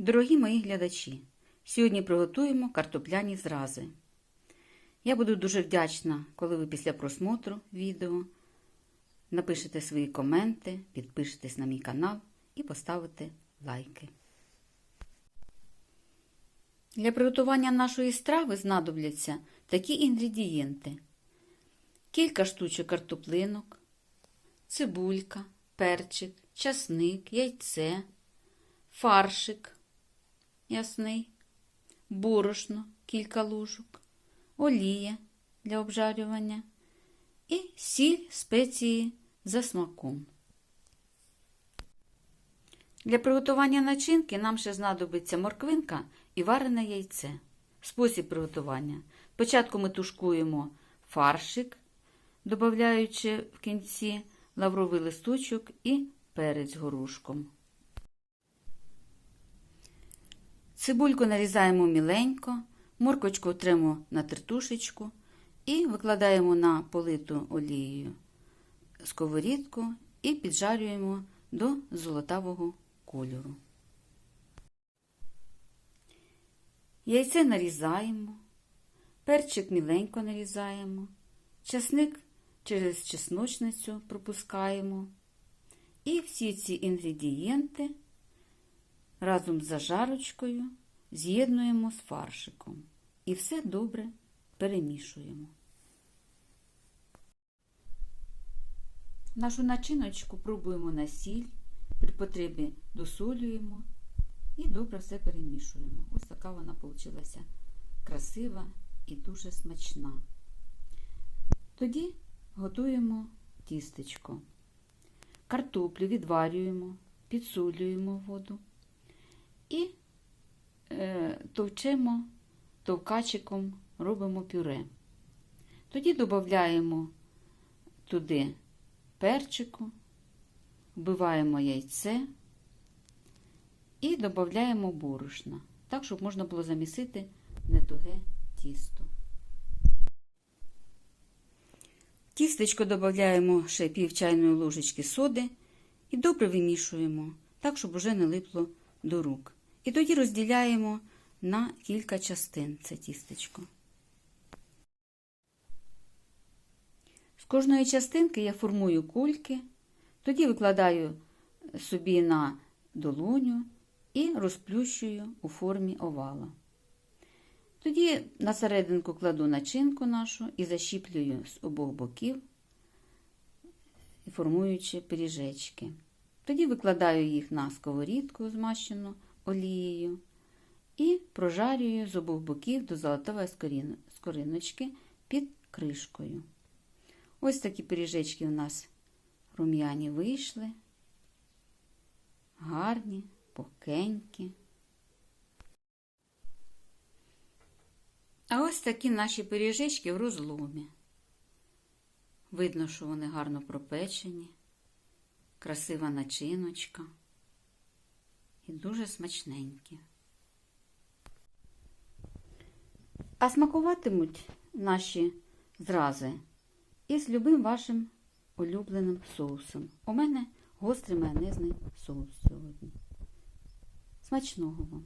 Дорогі мої глядачі, сьогодні приготуємо картопляні зрази. Я буду дуже вдячна, коли ви після просмотру відео напишете свої коменти, підпишетесь на мій канал і поставите лайки. Для приготування нашої страви знадобляться такі інгредієнти: кілька штучок картоплинок, цибулька, перчик, часник, яйце, фаршик ясний, борошно кілька ложок, олія для обжарювання і сіль спеції за смаком. Для приготування начинки нам ще знадобиться морквинка і варене яйце. Спосіб приготування. Спочатку ми тушкуємо фаршик, додаючи в кінці лавровий листочок і перець горошком. Цибульку нарізаємо міленько, моркочку тремо на тертушечку і викладаємо на политу олією сковорідку і піджарюємо до золотавого кольору. Яйце нарізаємо, перчик міленько нарізаємо, часник через чесночницю пропускаємо. І всі ці інгредієнти разом з зажарочкою з'єднуємо з фаршиком і все добре перемішуємо. Нашу начиночку пробуємо на сіль, при потребі досолюємо і добре все перемішуємо. Ось така вона вийшла красива і дуже смачна. Тоді готуємо тістечко. Картоплю відварюємо, підсолюємо воду товчемо товкачиком, робимо пюре. Тоді додаємо туди перчику, вбиваємо яйце і додаємо борошна, так, щоб можна було замісити нетуге тісто. Тістечко додаємо ще пів чайної ложечки соди і добре вимішуємо, так, щоб уже не липло до рук. І тоді розділяємо на кілька частин це тістечко. З кожної частинки я формую кульки, тоді викладаю собі на долоню і розплющую у формі овала. Тоді на серединку кладу начинку нашу і защіплюю з обох боків, формуючи пиріжечки. Тоді викладаю їх на сковорідку, змащену олією, і прожарюю з обох боків до золотової скориночки під кришкою. Ось такі пиріжечки у нас рум'яні вийшли, гарні, пухкенькі. А ось такі наші пиріжечки в розломі. Видно, що вони гарно пропечені, красива начиночка і дуже смачненькі. А смакуватимуть наші зрази із любим вашим улюбленим соусом. У мене гострий майонезний соус сьогодні. Смачного вам!